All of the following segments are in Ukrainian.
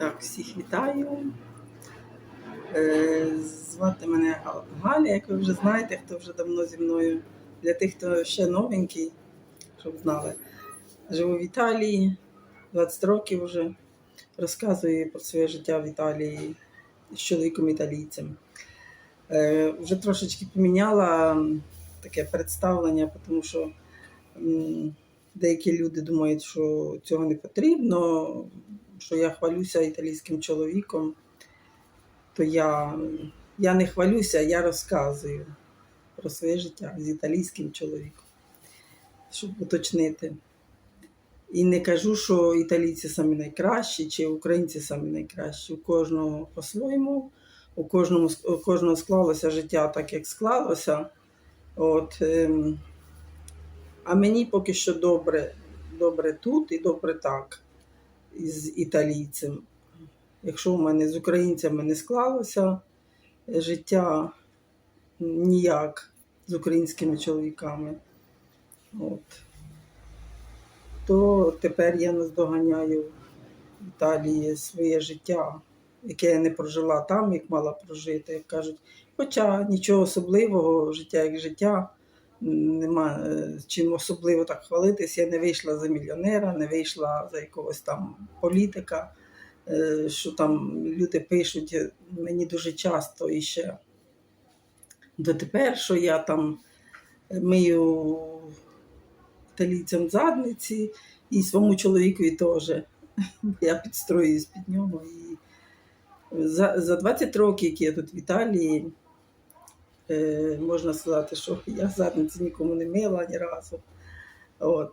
Так, всіх вітаю. Е, Звати мене Галя, як ви вже знаєте, хто вже давно зі мною. Для тих, хто ще новенький, щоб знали. Живу в Італії 20 років вже. Розказую про своє життя в Італії з чоловіком італійцем. Е, Вже трошечки поміняла таке представлення, тому що деякі люди думають, що цього не потрібно, що я хвалюся італійським чоловіком, то я, я не хвалюся, я розказую про своє життя з італійським чоловіком, щоб уточнити. І не кажу, що італійці самі найкращі, чи українці самі найкращі. У кожного по-своєму, у кожному, у кожного склалося життя так, як склалося. От, ем, а мені поки що добре, добре тут і добре так, із італійцем. Якщо у мене з українцями не склалося життя ніяк з українськими чоловіками, от, то тепер я наздоганяю в Італії своє життя, яке я не прожила там, як мала прожити, як кажуть. Хоча нічого особливого, життя як життя, нема е, чим особливо так хвалитись. Я не вийшла за мільйонера, не вийшла за якогось там політика, е, що там люди пишуть е, мені дуже часто і ще дотепер, що я там мию італійцям задниці і своєму чоловікові теж. Я підстроююсь під нього. І за, за 20 років, які я тут в Італії, можна сказати, що я задниці нікому не мила ні разу. От.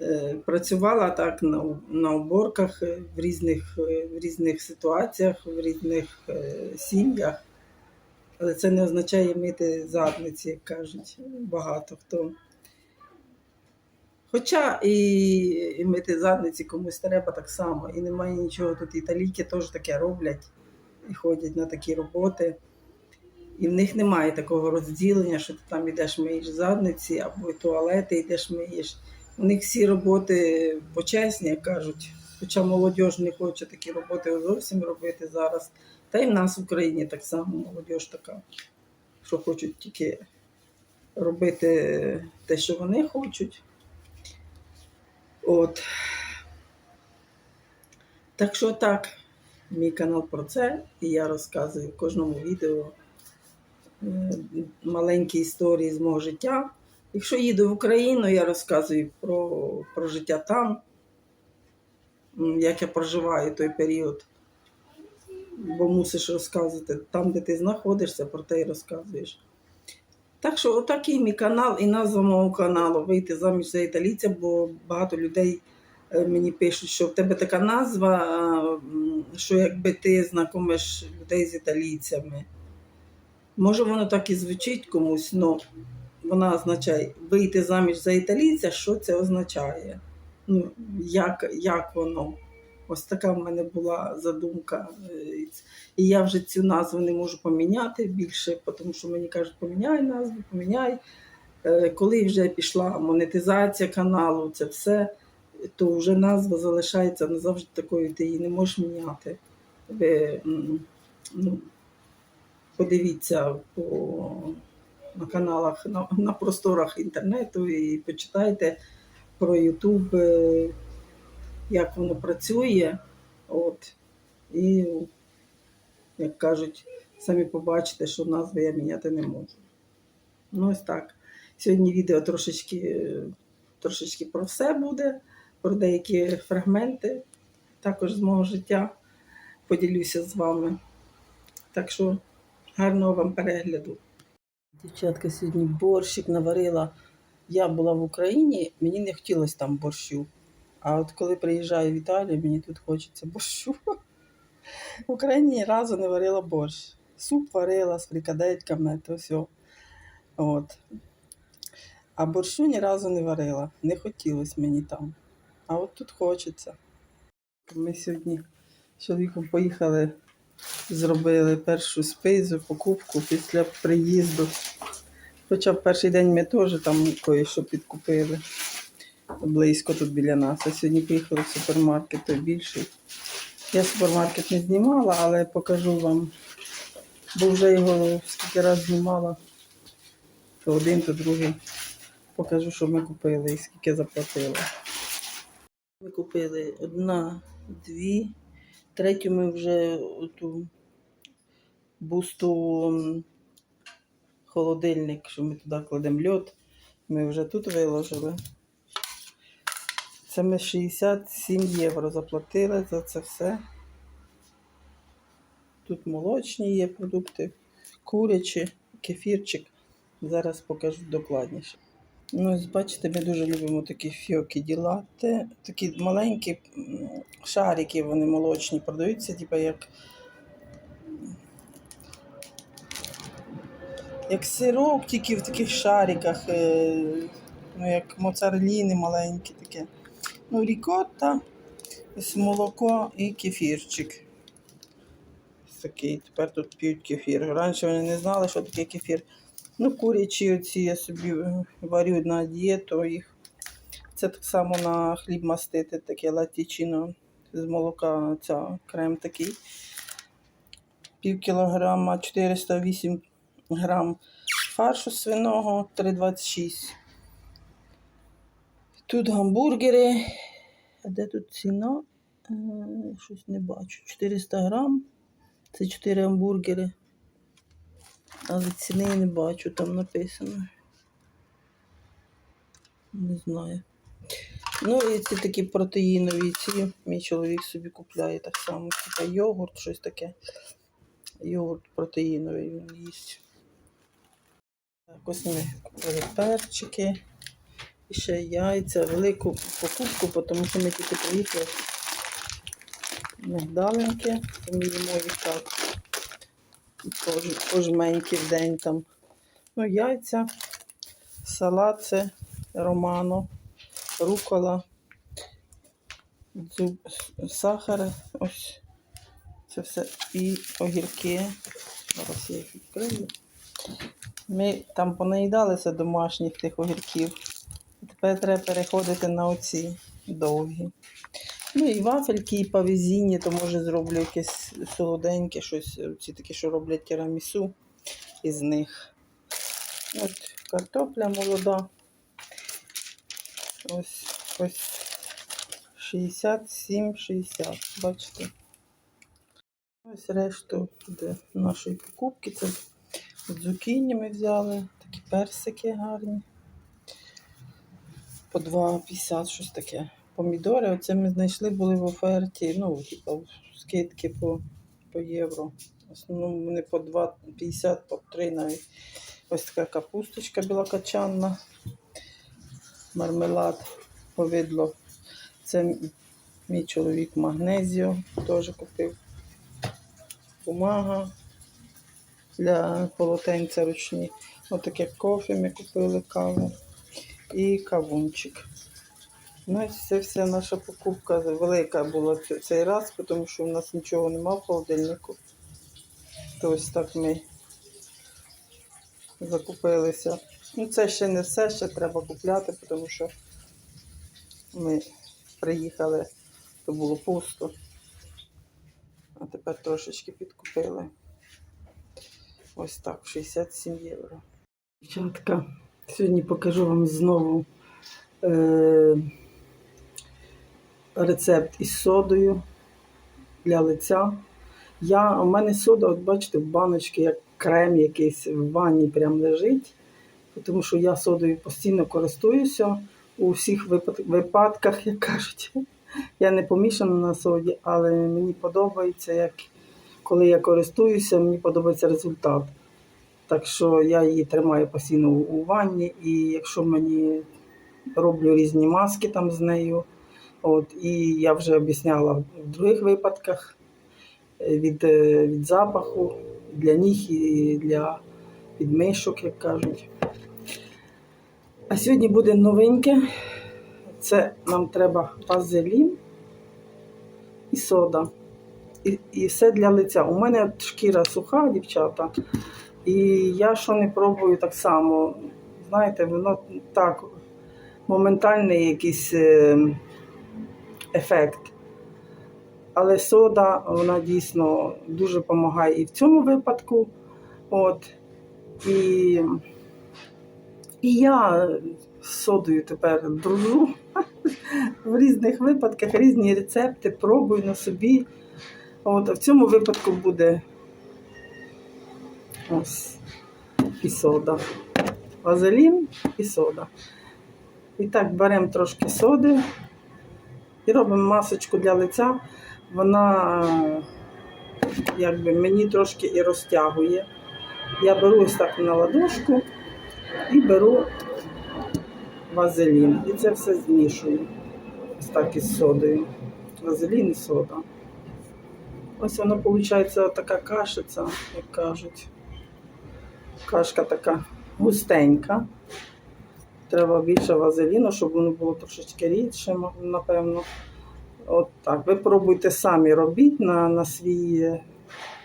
Е, працювала так на, на уборках е, в різних, е, в різних ситуаціях, в різних е, сім'ях. Але це не означає мити задниці, як кажуть багато хто. Хоча і мити задниці комусь треба так само. І немає нічого тут. Італійки теж таке роблять і ходять на такі роботи. І в них немає такого розділення, що ти там йдеш миєш задниці або в туалети йдеш миєш. У них всі роботи почесні, як кажуть. Хоча молодь не хоче такі роботи зовсім робити зараз. Та й в нас в Україні так само молодь така, що хочуть тільки робити те, що вони хочуть. От. Так що так, мій канал про це, і я розказую в кожному відео маленькі історії з мого життя. Якщо їду в Україну, я розказую про, про життя там, як я проживаю той період. Бо мусиш розказувати там, де ти знаходишся, про те і розказуєш. Так що отакий мій канал і назва мого каналу Вийти заміж за італійця, бо багато людей е, мені пишуть, що в тебе така назва, що якби ти знайомиш людей з італійцями. Може, воно так і звучить комусь, але вона означає вийти заміж за італійця, що це означає? Ну, як, як воно? Ось така в мене була задумка. Е, І я вже цю назву не можу поміняти більше, тому що мені кажуть, поміняй назву, поміняй. Е, Коли вже пішла монетизація каналу, це все, то вже назва залишається назавжди такою, ти її не можеш міняти. Ви ну, подивіться по, на каналах, на, на просторах інтернету і почитайте про Ютуб, е, як воно працює. От. І, як кажуть, самі побачите, що назви я міняти не можу. Ну, ось так. Сьогодні відео трошечки, трошечки про все буде, про деякі фрагменти також з мого життя поділюся з вами. Так що гарного вам перегляду. Дівчатка, сьогодні борщик наварила. Я була в Україні, мені не хотілося там борщу. А от коли приїжджаю в Італію, мені тут хочеться борщу. В Україні ні разу не варила борщ. Суп варила з фрикадельками, то все. От. А борщу ні разу не варила. Не хотілося мені там. А от тут хочеться. Ми сьогодні з чоловіком поїхали, зробили першу спизу, покупку після приїзду. Хоча в перший день ми теж там кое-що підкупили. Близько тут біля нас. А сьогодні поїхали в супермаркет, той більший. Я супермаркет не знімала, але покажу вам. Бо вже його скільки раз знімала. То один, то другий. Покажу, що ми купили і скільки заплатили. Ми купили одна, дві. Третю ми вже ту бусту холодильник, що ми туди кладемо льод. Ми вже тут виложили. Це ми 67 євро заплатили за це все. Тут молочні є продукти, курячі, кефірчик. Зараз покажу докладніше. Ну, бачите, ми дуже любимо такі фьоки ділати. Такі маленькі шарики, вони молочні, продаються, типу як, як сирок, тільки в таких шариках, е, ну, як моцареліни маленькі таке. Ну, рікотта, молоко і кефірчик. Такий. Тепер тут п'ють кефір. Раніше вони не знали, що таке кефір. Ну, курячі оці я собі е, варю на дієту їх. Це так само на хліб мастити, таке латічино з молока, ця крем такий. Пів кілограма, 408 грам фаршу свиного, 3,26. Тут гамбургери. А де тут ціна? Е, Щось не бачу. 400 грам. Це 4 гамбургери. Але ціни я не бачу, там написано. Не знаю. Ну і ці такі протеїнові ці. Мій чоловік собі купляє так само. Типа йогурт, щось таке. Йогурт протеїновий він їсть. Так, ось ми купили перчики. І ще яйця, велику покупку, тому що ми тільки приїхали. Мигдалинки, то ми їмо їх так. Пожменьки в день там. Ну, яйця, салат це романо, рукола, дзуб, сахар, ось це все і огірки. Зараз я їх відкрию. Ми там понаїдалися домашніх тих огірків. Тепер треба переходити на оці довгі. Ну і вафельки, і павізіні, то може зроблю якесь солоденьке, щось, ці такі, що роблять тірамісу із них. От картопля молода. Ось ось 67-60, бачите. Ось решту де нашої покупки. Це цукіні ми взяли, такі персики гарні. По 2,50 щось таке. Помідори, оце ми знайшли, були в оферті, ну, типу, скидки по, по євро. В вони по 2,50, по 3 навіть. Ось така капусточка білокачанна, мармелад, повидло. Це мій чоловік магнезію теж купив. Бумага для полотенця ручні. Отаке кофе ми купили каву і кавунчик. Ну, це вся наша покупка велика була цей раз, тому що у нас нічого нема в холодильнику. То ось так ми закупилися. Ну, це ще не все, ще треба купляти, тому що ми приїхали, то було пусто. А тепер трошечки підкупили. Ось так, 67 євро. Дівчатка, сьогодні покажу вам знову е- рецепт із содою для лиця. Я, у мене сода, от бачите, в баночці, як крем якийсь в ванні прям лежить. Тому що я содою постійно користуюся у всіх випадках, як кажуть. Я не помішана на соді, але мені подобається, як коли я користуюся, мені подобається результат. Так що я її тримаю постійно у ванні, і якщо мені роблю різні маски там з нею, от, і я вже об'ясняла в других випадках е, від, е, від запаху, для ніг і для підмишок, як кажуть. А сьогодні буде новеньке. Це нам треба вазелін і сода. І, і все для лиця. У мене шкіра суха, дівчата. І я що не пробую так само. Знаєте, воно так, моментальний якийсь е, ефект. Але сода вона дійсно дуже допомагає і в цьому випадку. От. І, і я з содою тепер дружу в різних випадках, різні рецепти, пробую на собі. От, в цьому випадку буде ось і сода. Вазелін і сода. І так беремо трошки соди і робимо масочку для лиця. Вона якби мені трошки і розтягує. Я беру ось так на ладошку і беру вазелін. І це все змішую. Ось так із содою. Вазелін і сода. Ось воно виходить така кашиця, як кажуть. Кашка така густенька. Треба більше вазеліну, щоб воно було трошечки рідше, напевно. От так. Ви пробуйте самі робіть на, на свій е,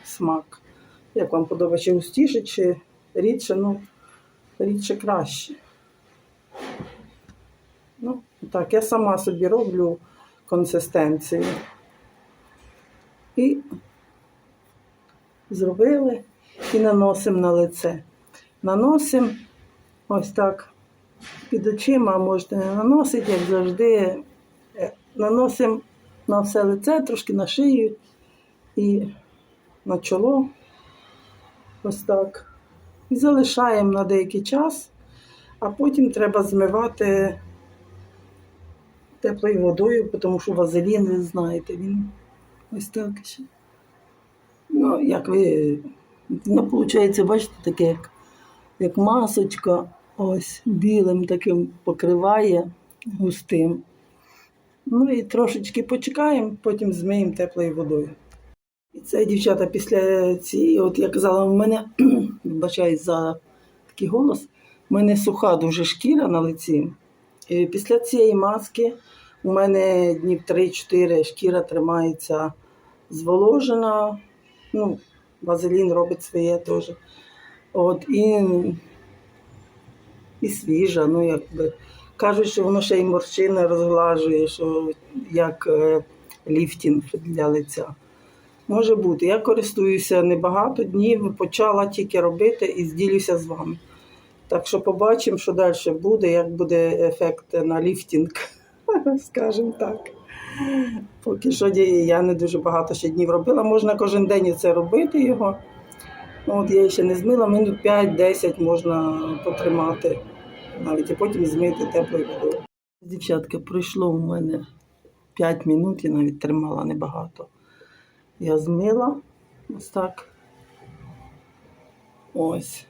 смак. Як вам подобається, чи густіше, чи рідше, ну, рідше краще. Ну, так, я сама собі роблю консистенцію. І зробили і наносимо на лице. Наносимо ось так під очима, можете не наносити, як завжди. Е, Наносимо на все лице, трошки на шию і на чоло. Ось так. І залишаємо на деякий час, а потім треба змивати теплою водою, тому що вазелін, ви знаєте, він ось так ще. Ну, як ви, ну, виходить, бачите, таке, як, як масочка, ось білим таким покриває густим. Ну і трошечки почекаємо, потім змиємо теплою водою. І це, дівчата, після цієї, от я казала, у мене, вибачаюсь за такий голос, у мене суха дуже шкіра на лиці. І після цієї маски у мене днів 3-4 шкіра тримається зволожена. Ну, вазелін робить своє теж. От, і, і свіжа, ну якби. Кажуть, що воно ще й морщини розглажує, що як е, ліфтінг для лиця. Може бути. Я користуюся небагато днів, почала тільки робити і зділюся з вами. Так що побачимо, що далі буде, як буде ефект на ліфтінг, скажімо так. Поки що я не дуже багато ще днів робила. Можна кожен день це робити його. От я ще не змила, минут 5-10 можна потримати навіть і потім змити теплою водою. Дівчатка, пройшло у мене 5 минут, я навіть тримала небагато. Я змила ось так. Ось.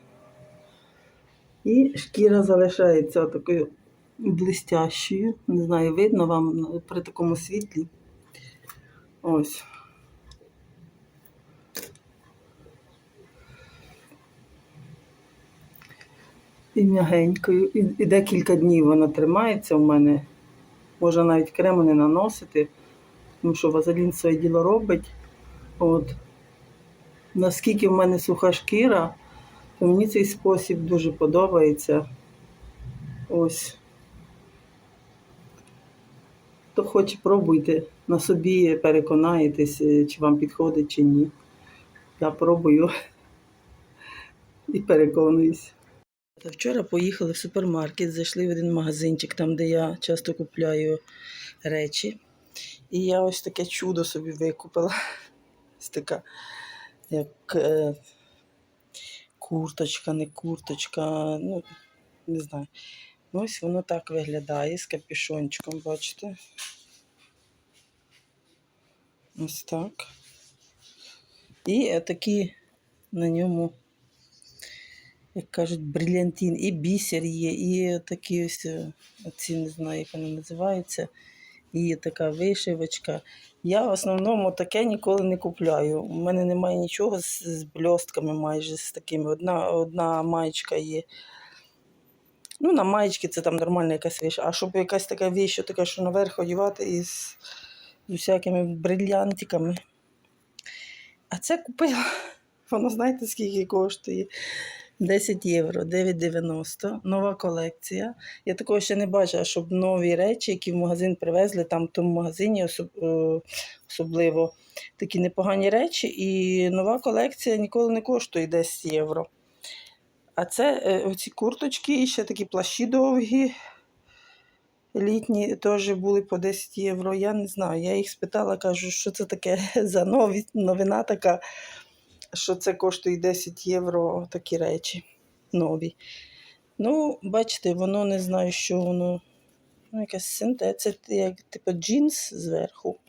І шкіра залишається такою блистящою. Не знаю, видно вам при такому світлі. Ось. І м'ягенькою. І, і декілька днів вона тримається у мене. Можна навіть крему не наносити, тому що вазелін своє діло робить. От. Наскільки в мене суха шкіра, то мені цей спосіб дуже подобається. Ось. Хто хоче, пробуйте на собі, переконаєтесь, е, чи вам підходить, чи ні. Я пробую і переконуюсь. Вчора поїхали в супермаркет, зайшли в один магазинчик, там, де я часто купляю речі. І я ось таке чудо собі викупила. Ось така, як е, курточка, не курточка, ну, не знаю. Ось воно так виглядає з капюшончиком, бачите? Ось так. І такі на ньому як кажуть, брилянтин, і бісер є, і такі ось е, ці, не знаю, як вони називаються, і така вишивочка. Я в основному таке ніколи не купляю. У мене немає нічого з, з бльостками майже з такими. Одна, одна маєчка є. Ну, на маєчки це там нормальна якась віч. А щоб якась така віч, така, що наверх одягати із з усякими брильянтиками. А це купила. Воно знаєте, скільки коштує? 10 євро, 9,90. Нова колекція. Я такого ще не бачила, щоб нові речі, які в магазин привезли, там в тому магазині е, особливо такі непогані речі. І нова колекція ніколи не коштує 10 євро. А це е, оці курточки і ще такі плащі довгі. Літні теж були по 10 євро. Я не знаю. Я їх спитала, кажу, що це таке за нові, новина така, що це коштує 10 євро такі речі нові. Ну, бачите, воно не знаю, що воно. Ну, якась синте, це як типу джинс зверху.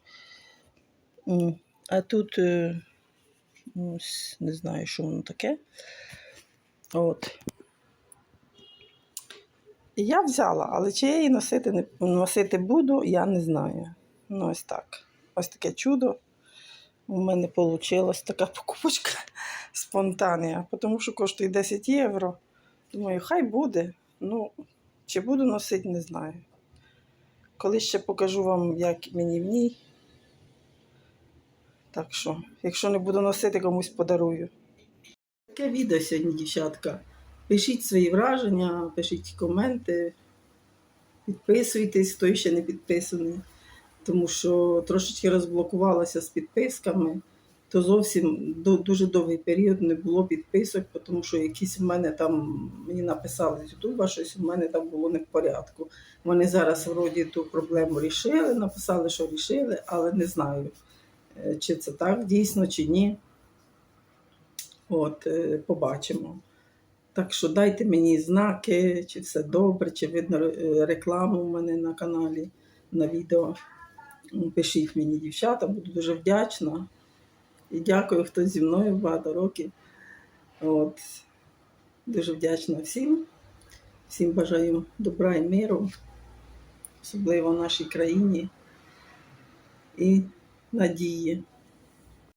А тут е, ось, не знаю, що воно таке. От. Я взяла, але чи я її носити, носити буду, я не знаю. Ну, ось так. Ось таке чудо. У мене вийшла така покупочка спонтанна, тому що коштує 10 євро. Думаю, хай буде. Ну, чи буду носити, не знаю. Колись ще покажу вам, як мені в ній. Так що, якщо не буду носити, комусь подарую. Таке відео сьогодні, дівчатка. Пишіть свої враження, пишіть коменти, підписуйтесь, хто ще не підписаний. Тому що трошечки розблокувалася з підписками, то зовсім дуже довгий період не було підписок, тому що якісь в мене там мені написали з Ютуба, щось у мене там було не в порядку. Вони зараз вроді ту проблему рішили, написали, що рішили, але не знаю, е, чи це так дійсно, чи ні. От, е, побачимо. Так що дайте мені знаки, чи все добре, чи видно е, рекламу в мене на каналі на відео. М, Пишіть мені, дівчата, буду дуже вдячна. І дякую, хто зі мною багато років. От. Дуже вдячна всім. Всім бажаю добра і миру, особливо в нашій країні і надії.